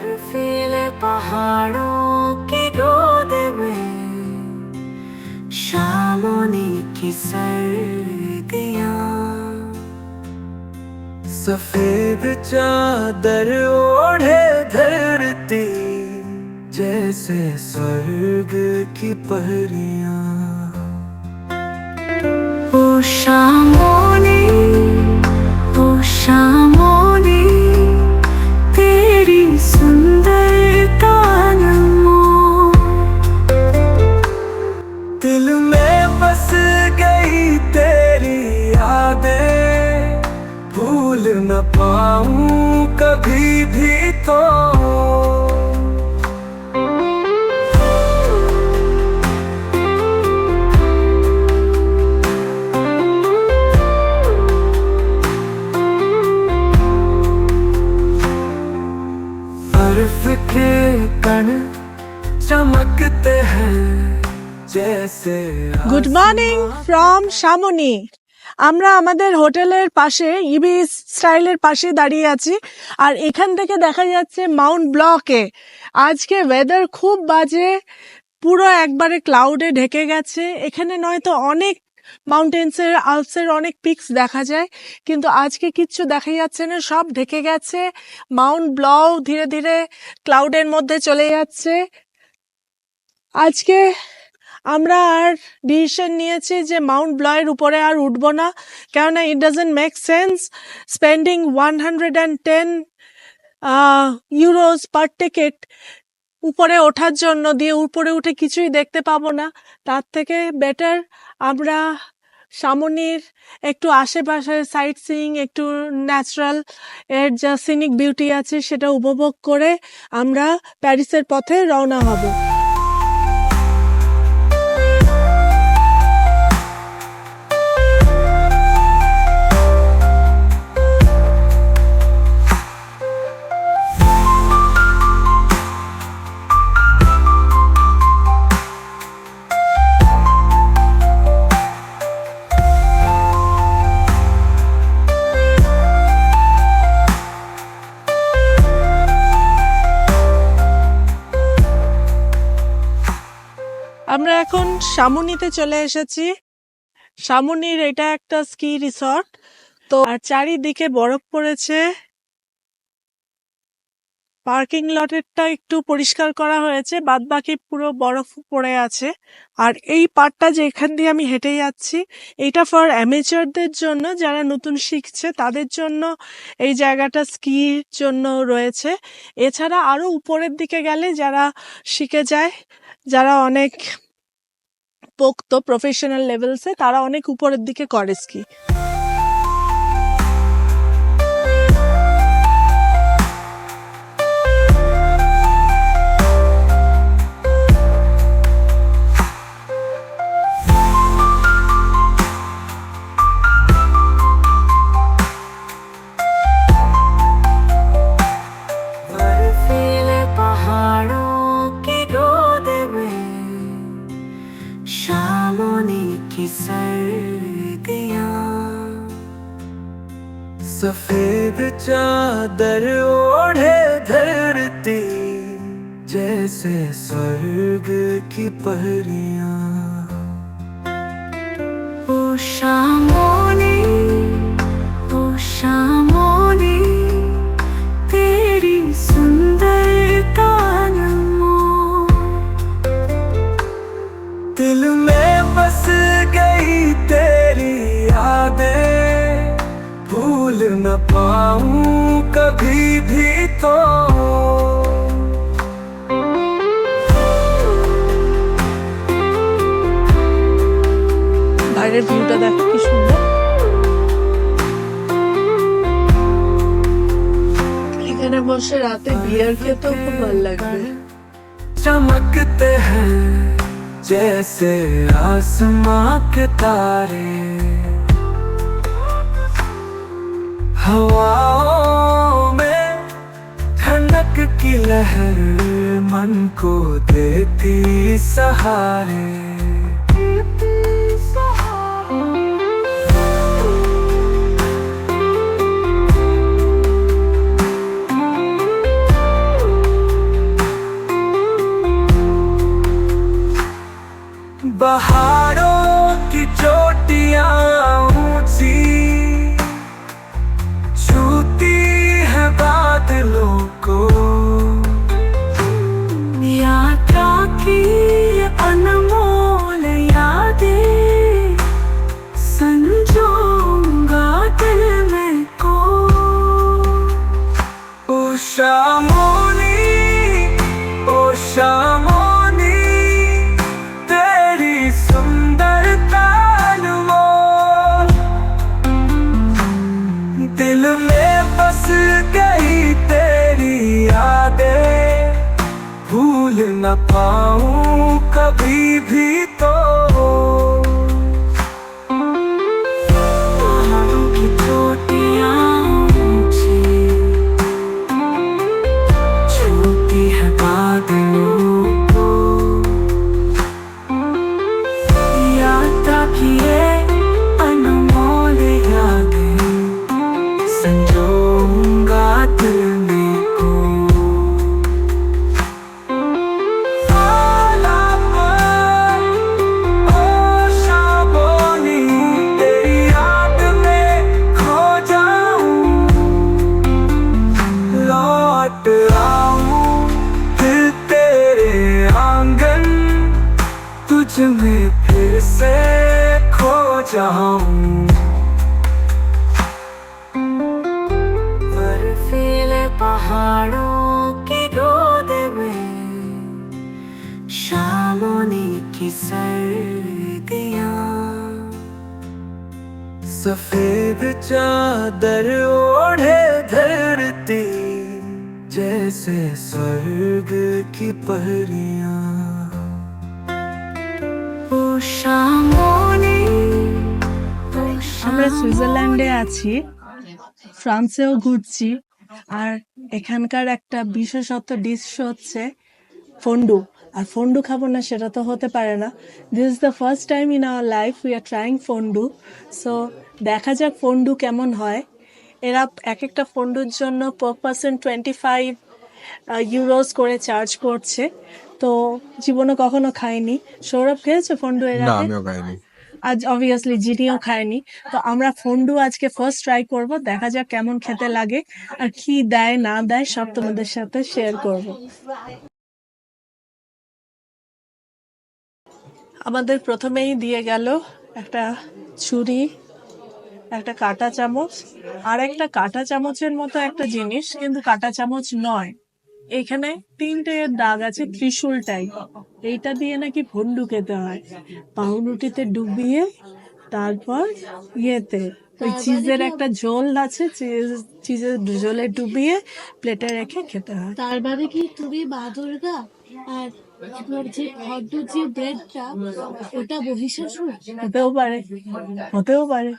बर्फीले पहाड़ों की गोद में, शामोनी की सर्दियाँ। सफ़ेद चादर ओढ़े धरती, जैसे स्वर्ग की परियाँ। Oh good morning from Chamonix আমরা আমাদের হোটেলের পাশে ইবি স্টাইলের পাশে দাঁড়িয়ে আছি। আর এখান থেকে দেখা যাচ্ছে মাউন্ট ব্লকে আজকে ওয়েদার খুব বাজে, পুরো একবারে ক্লাউডে ঢেকে গেছে। এখানে নয়তো অনেক মাউন্টেন্সের আলপসের অনেক পিকস দেখা যায়, কিন্তু আজকে কিচ্ছু দেখা যাচ্ছে না, সব ঢেকে গেছে। মাউন্ট ব্লও ধীরে ধীরে ক্লাউডের মধ্যে চলে যাচ্ছে। আজকে আমরা আর ডিসিশন নিয়েছি যে মাউন্ট ব্লয়ের উপরে আর উঠবো না। কেননা it doesn't make sense spending one hundred and ten euros per ticket উপরে ওঠার জন্য দিয়ে উপরে উঠে কিছুই দেখতে পাবো না। তার থেকে বেটার আমরা সামনির একটু আশেপাশে সাইট সিইং একটু ন্যাচারাল এর যা সিনিক বিউটি আছে সেটা উপভোগ করে আমরা প্যারিসের পথে রওনা হব। আমরা এখন সামুনিতে চলে এসেছি। সামুনির এটা একটা স্কি রিসর্ট। তো আর চারিদিকে বরফ পড়েছে। পার্কিং লটেরটা একটু পরিষ্কার করা হয়েছে বাদ বাকি পুরো বরফ পড়ে আছে। আর এই পার্টটা যে এখান দিয়ে আমি হেঁটে যাচ্ছি, এটা ফর অ্যামেচারদের জন্য, যারা নতুন শিখছে, তাদের জন্য এই জায়গাটা স্কির জন্য রয়েছে। এছাড়া আরও উপরের দিকে গেলে যারা শিখে যায়, যারা অনেক পোক্ত প্রফেশনাল লেভেলসে তারা অনেক উপরের দিকে করে স্কি। जैसे स्वर्ग की परियाँ। ओ शामोनी ओ शामोनी, तेरी सुंदरता अनमोल दिल में बस गई तेरी यादें। भूल न पाऊँ कभी भी तो। দেখো কি সুন্দর এখানে বসে রাতে বিয়ার খেতেও খুব ভালো লাগবে चमकते हैं जैसे आसमां के तारे हवाओं में ठंडक की लहर मन को देती सहारे पहाड़ों की चोटियाँ ऊँची। छूती है बादलों को। यात्रा की अनमोल यादें संजोगा दिल में को। उषा न पाऊं कभी भी बचा हूँ बर्फीले पहाड़ों के गोद में शामोनी की सर्दिया। सफ़ेद चादर ओढ़े धरती जैसे स्वर्ग की परियाँ शाम আমরা সুইজারল্যান্ডে আছি ফ্রান্সেও ঘুরছি আর এখানকার একটা বিশেষত্ব ডিশ হচ্ছে ফন্ডু আর ফন্ডু খাব না সেটা তো হতে পারে না। This is the first time in our life we are trying fondue so দেখা যাক ফন্ডু কেমন হয়। এরা এক একটা ফন্ডুর জন্য per person twenty five euros করে চার্জ করছে তো জীবনে কখনো খাইনি। সৌরভ খেয়েছে ফন্ডু এর না আমিও খাইনি। আজ অবভিয়াসলি জিনিও খায়নি। তো আমরা ফন্ডু আজকে ফার্স্ট ট্রাই করব, দেখা যাক কেমন খেতে লাগে, আর কি দেয়, না দেয়, সব তোমাদের সাথে শেয়ার করব। আমাদের প্রথমেই দিয়ে গেল একটা ছুরি, একটা কাঁটা চামচ, আর একটা কাঁটা চামচের মতো একটা জিনিস, কিন্তু কাঁটা চামচ নয়। এখানে তিনটে দাগ আছে ত্রিশূল টাইপ এইটা দিয়ে নাকি ভন্ডু খেতে হয়। পাউরুটিতে ডুবিয়ে তারপর ইয়েতে ওই চিজের একটা ঝোল আছে চিজ চিজের ঝোলে ডুবিয়ে প্লেটে রেখে খেতে হয়। তার বাদে কি তুমি মা দুর্গা আর তোমার যে ভদ্র যে ব্রেডটা ওটা হতেও পারে হতেও পারে।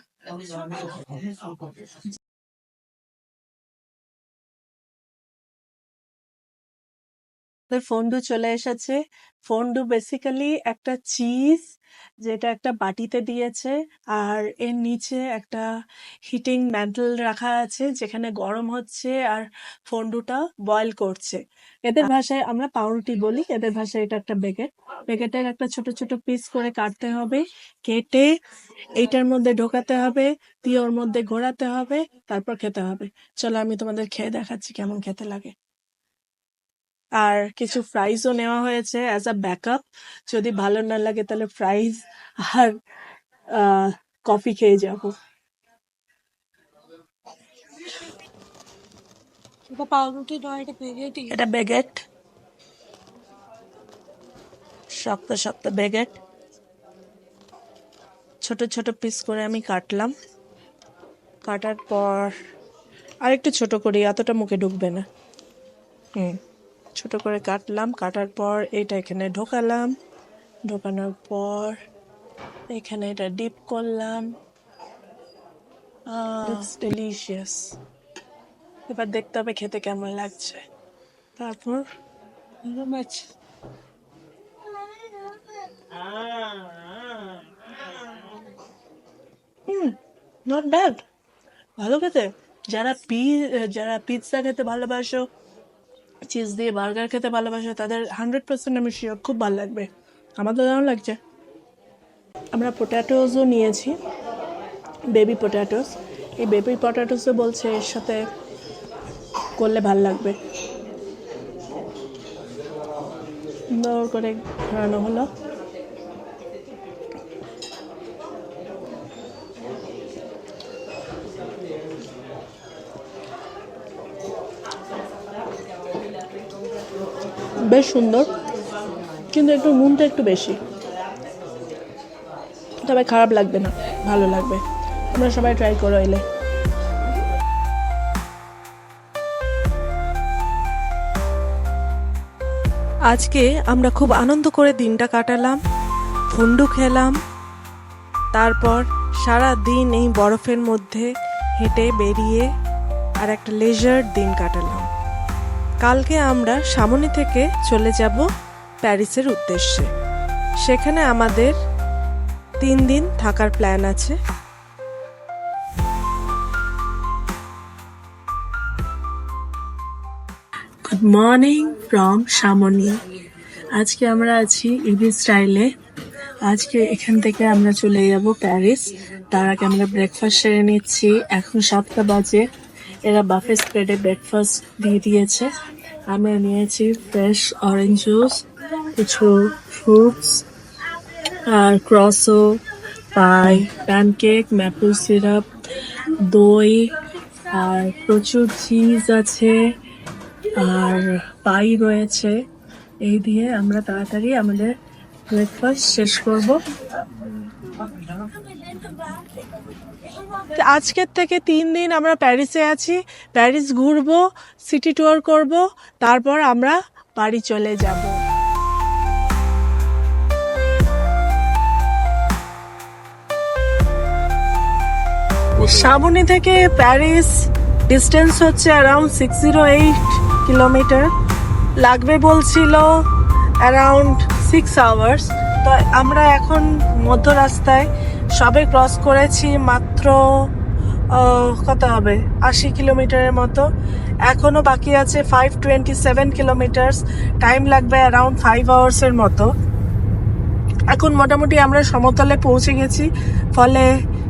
ফন্ডু চলে এসেছে। ফন্ডু বেসিক্যালি একটা চিজ যেটা একটা বাটিতে দিয়েছে আর এর নিচে একটা হিটিং ম্যান্টেল রাখা আছে যেখানে গরম হচ্ছে আর ফন্ডুটা বয়েল করছে। এদের ভাষায় আমরা পাউরুটি বলি, এদের ভাষায় এটা একটা বেগেট বেগেটের একটা ছোট ছোট পিস করে কাটতে হবে, কেটে এইটার মধ্যে ঢোকাতে হবে দিয়ে ওর মধ্যে ঘোরাতে হবে, তারপর খেতে হবে। চলো আমি তোমাদের খেয়ে দেখাচ্ছি কেমন খেতে লাগে। আর কিছু ফ্রাইজও নেওয়া হয়েছে অ্যাজ আ ব্যাকআপ যদি ভালো না লাগে তাহলে ফ্রাইজ আর কফি খেয়ে যাব। এটা পাউরুটি নয় এটা পেগেটি এটা বেগেট শক্ত শক্ত বেগেট ছোট ছোট পিস করে আমি কাটলাম। কাটার পর আরেকটু ছোট করি এতটা মুখে ঢুকবে না। হুম। ছোট করে কাটলাম। কাটার পর এটা এখানে ঢোকালাম। ঢোকানোর পর এখানে এটা ডিপ করলাম। ডেলিশিয়াস এবার দেখতে হবে খেতে কেমন লাগছে। তারপর মাছ নট ব্যাড ভালো খেতে। যারা পি যারা পিৎজা খেতে ভালোবাসো চিজ দিয়ে বার্গার খেতে ভালোবাসে, তাদের হান্ড্রেড পার্সেন্ট আমি শিওর খুব ভালো লাগবে। আমার তো দারুণ লাগছে? আমরা পোট্যাটোসও নিয়েছি বেবি পোট্যাটোস এই বেবি পোট্যাটোসও বলছে এর সাথে করলে ভালো লাগবে। সুন্দর করে ঘোরানো হলো। বেশ সুন্দর, কিন্তু একটু নুনটা একটু বেশি। তবে খারাপ লাগবে না, ভালো লাগবে। তোমরা সবাই ট্রাই করো এলে। আজকে আমরা খুব আনন্দ করে দিনটা কাটালাম, ফুন্ডু খেলাম, তারপর সারা দিন এই বরফের মধ্যে হেঁটে বেরিয়ে আর একটা লেজার দিন কাটালাম। কালকে আমরা সামনে থেকে চলে যাব প্যারিসের উদ্দেশ্যে। সেখানে আমাদের তিন দিন থাকার প্ল্যান আছে। গুড মর্নিং ফ্রম সামনি আজকে আমরা আছি ইবি স্টাইলে আজকে এখান থেকে আমরা চলে যাব প্যারিস তার আগে আমরা ব্রেকফাস্ট সেরে নিচ্ছি। এখন সাতটা বাজে। এরা বাফে স্প্রেডে ব্রেকফাস্ট দিয়ে দিয়েছে। আমরা নিয়েছি ফ্রেশ অরেঞ্জ জুস কিছু ফ্রুটস আর croissant pie pancake maple syrup দই, আর প্রচুর চিজ আছে, আর পাই রয়েছে। এই দিয়ে আমরা তাড়াতাড়ি আমাদের ব্রেকফাস্ট শেষ করব। আজকের থেকে তিন দিন আমরা প্যারিসে আছি। প্যারিস ঘুরবো, সিটি ট্যুর করব, তারপর আমরা বাড়ি চলে যাব। সামনে থেকে প্যারিস ডিস্টেন্স হচ্ছে around six zero eight kilometre লাগবে বলছিল অ্যারাউন্ড সিক্স আওয়ার্স তো আমরা এখন মধ্য রাস্তায় সবে ক্রস করেছি মাত্র আহ, কত হবে? আশি কিলোমিটারের মতো। এখনও বাকি আছে five twenty seven kilometres time লাগবে অ্যারাউন্ড ফাইভ আওয়ার্সের মতো। এখন মোটামুটি আমরা সমতলে পৌঁছে গেছি। ফলে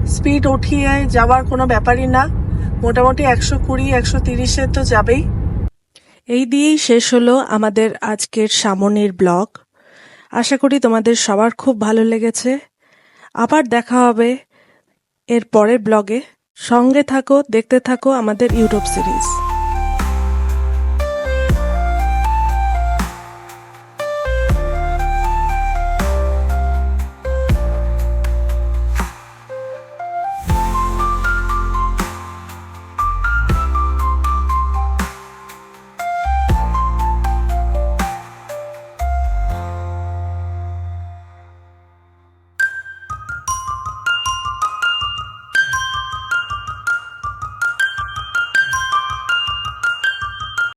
স্পিড উঠিয়ে যাওয়ার কোনো ব্যাপারই না। মোটামুটি একশো কুড়ি একশো তিরিশে তো যাবেই। এই দিয়েই শেষ হলো আমাদের আজকের সামনের ব্লগ। আশা করি তোমাদের সবার খুব ভালো লেগেছে। আবার দেখা হবে এর পরের ব্লগে সঙ্গে থাকো দেখতে থাকো আমাদের ইউটিউব সিরিজ।